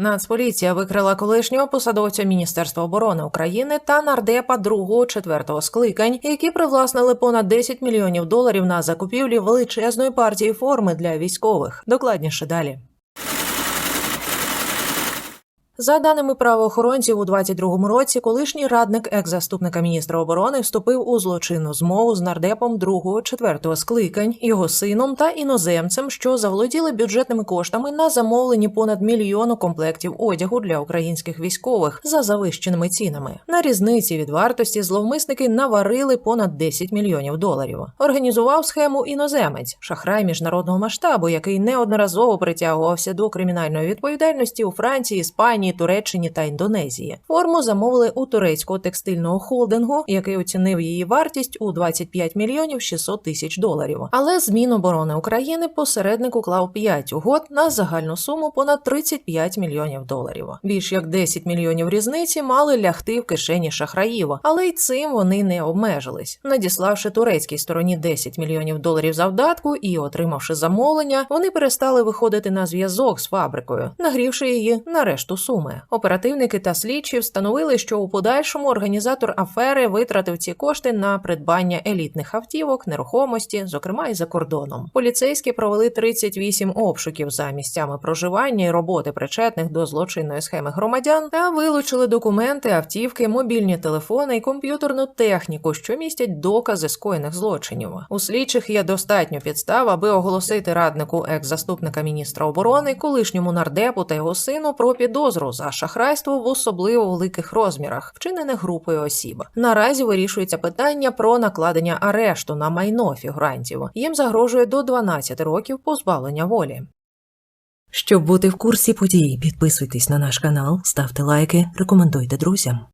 Нацполіція викрила колишнього посадовця Міністерства оборони України та нардепа другого четвертого скликань, які привласнили понад 10 мільйонів доларів на закупівлі величезної партії форми для військових. Докладніше далі. За даними правоохоронців, у 22-му році колишній радник екс-заступника міністра оборони вступив у злочинну змову з нардепом другого четвертого скликань, його сином та іноземцем, що заволоділи бюджетними коштами на замовлені понад мільйону комплектів одягу для українських військових за завищеними цінами. На різниці від вартості зловмисники наварили понад 10 мільйонів доларів. Організував схему іноземець, шахрай міжнародного масштабу, який неодноразово притягувався до кримінальної відповідальності у Франції, Іспанії, Туреччині та Індонезії. Форму замовили у турецького текстильного холдингу, який оцінив її вартість у 25 мільйонів 600 тисяч доларів. Але з Міноборони України посередник уклав 5 угод на загальну суму понад 35 мільйонів доларів. Більш як 10 мільйонів різниці мали лягти в кишені шахраїв, але й цим вони не обмежились. Надіславши турецькій стороні 10 мільйонів доларів завдатку і отримавши замовлення, вони перестали виходити на зв'язок з фабрикою, нагрівши її на решту суми. Оперативники та слідчі встановили, що у подальшому організатор афери витратив ці кошти на придбання елітних автівок, нерухомості, зокрема і за кордоном. Поліцейські провели 38 обшуків за місцями проживання і роботи причетних до злочинної схеми громадян та вилучили документи, автівки, мобільні телефони і комп'ютерну техніку, що містять докази скоєних злочинів. У слідчих є достатньо підстав, аби оголосити раднику екс-заступника міністра оборони, колишньому нардепу та його сину про підозру за шахрайство в особливо великих розмірах, вчинене групою осіб. Наразі вирішується питання про накладення арешту на майно фігурантів. Їм загрожує до 12 років позбавлення волі. Щоб бути в курсі подій, підписуйтесь на наш канал, ставте лайки, рекомендуйте друзям.